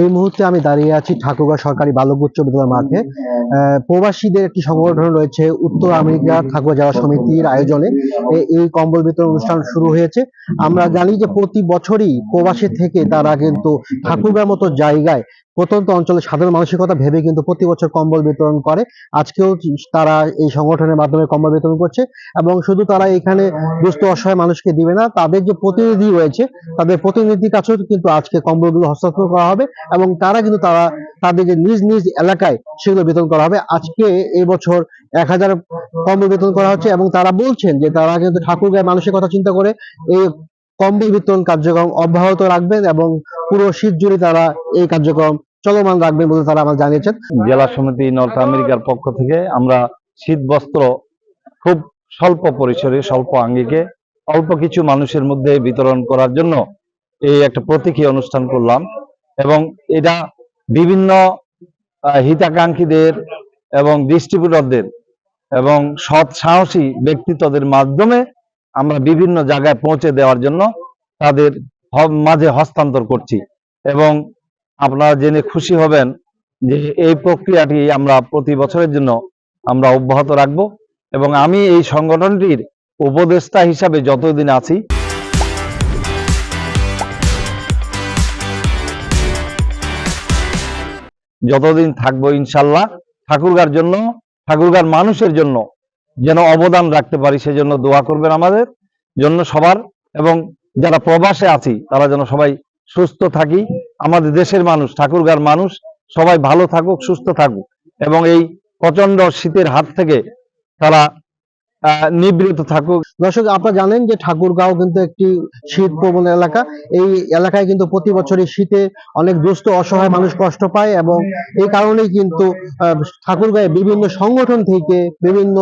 এই মুহূর্তে আমি দাঁড়িয়ে আছি ঠাকুরগাঁও সরকারি বালক উচ্চ বিদ্যালয় মাঠে। প্রবাসীদের একটি সংগঠন রয়েছে, উত্তর আমেরিকা ঠাকুর যাওয়া সমিতির আয়োজনে। এই কম্বল বিতরণ অনুষ্ঠান শুরু হয়েছে। আমরা জানি যে প্রতি বছরই প্রবাসী থেকে তারা কিন্তু ঠাকুরগাঁর মতো জায়গায় প্রত্যন্ত অঞ্চলে সাধারণ মানসিকতা ভেবে কিন্তু প্রতি বছর কম্বল বিতরণ করে। আজকেও তারা এই সংগঠনের মাধ্যমে কম্বল বিতরণ করছে এবং শুধু তারা এখানে দুস্থ অসহায় মানুষকে দিবে না, তাদের যে প্রতিনিধি রয়েছে, তাদের প্রতিনিধির কাছেও কিন্তু আজকে কম্বলগুলো হস্তান্তর করা হবে এবং তারা কিন্তু তারা তাদের যে নিজ নিজ এলাকায় সেগুলো বিতরণ করা হবে। আজকে এই বছর এক হাজার কম্বল বিতরণ করা হচ্ছে এবং তারা বলছেন যে তারা কিন্তু ঠাকুরগাঁয় মানুষের কথা চিন্তা করে এই কম্বল বিতরণ কার্যক্রম অব্যাহত রাখবেন এবং পুরো শীত জুড়ে তারা এই কার্যক্রম চলমান রাখবেন বলে তারা আমার জানিয়েছেন। জেলা সমিতি নর্থ আমেরিকার পক্ষ থেকে আমরা শীত বস্ত্র খুব স্বল্প পরিসরে, স্বল্প আঙ্গিকে, অল্প কিছু মানুষের মধ্যে বিতরণ করার জন্য এই একটা প্রতীকী অনুষ্ঠান করলাম এবং এটা বিভিন্ন হিতাকাঙ্ক্ষীদের এবং ডিস্ট্রিবিউটরদের এবং সৎ সাহসী ব্যক্তিত্বদের মাধ্যমে আমরা বিভিন্ন জায়গায় পৌঁছে দেওয়ার জন্য তাদের মাঝে হস্তান্তর করছি। এবং আপনারা জেনে খুশি হবেন যে এই প্রক্রিয়াটি আমরা প্রতি বছরের জন্য আমরা অব্যাহত রাখব এবং আমি এই সংগঠনটির উপদেষ্টা হিসাবে যতদিন আছি যতদিন থাকব ইনশাল্লাহ ঠাকুরগার জন্য, ঠাকুরগার মানুষের জন্য যেন অবদান রাখতে পারি, সেজন্য দোয়া করবেন আমাদের জন্য সবার। এবং যারা প্রবাসে আছি, তারা যেন সবাই সুস্থ থাকি। আমাদের দেশের মানুষ, ঠাকুরগার মানুষ, সবাই ভালো থাকুক, সুস্থ থাকুক। এবং এই প্রচণ্ড শীতের হাত থেকে তারা নিবৃত থাকুক। দর্শক, আপনারা জানেন যে ঠাকুরগাঁও কিন্তু একটি শীত প্রবণ এলাকা। এই এলাকায় কিন্তু প্রতি বছরই শীতে অনেক দুস্থ, অসহায় মানুষ কষ্ট পায় এবং এই কারণেই কিন্তু ঠাকুরগাঁয়ে বিভিন্ন সংগঠন থেকে, বিভিন্ন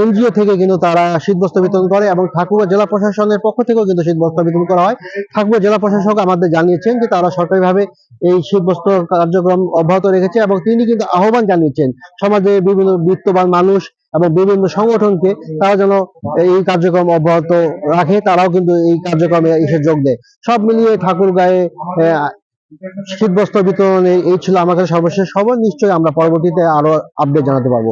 এনজিও থেকে কিন্তু তারা শীতবস্ত্র বিতরণ করে এবং ঠাকুরগাঁ জেলা প্রশাসনের পক্ষ থেকেও কিন্তু শীতবস্ত্র বিতরণ করা হয়। ঠাকুরগাঁ জেলা প্রশাসক আমাদের জানিয়েছেন যে তারা সরকারিভাবে এই শীতবস্ত্র কার্যক্রম অব্যাহত রেখেছে এবং তিনি কিন্তু আহ্বান জানিয়েছেন, সমাজে বিভিন্ন বিত্তবান মানুষ এবং বিভিন্ন সংগঠনকে তারা যেন এই কার্যক্রম অব্যাহত রাখে, তারাও কিন্তু এই কার্যক্রমে এসে যোগ দেয়। সব মিলিয়ে ঠাকুর গায়ে শীতবস্ত্র বিতরণে এই ছিল আমাদের সর্বশেষ খবর। নিশ্চয়ই আমরা পরবর্তীতে আরও আপডেট জানাতে পারব।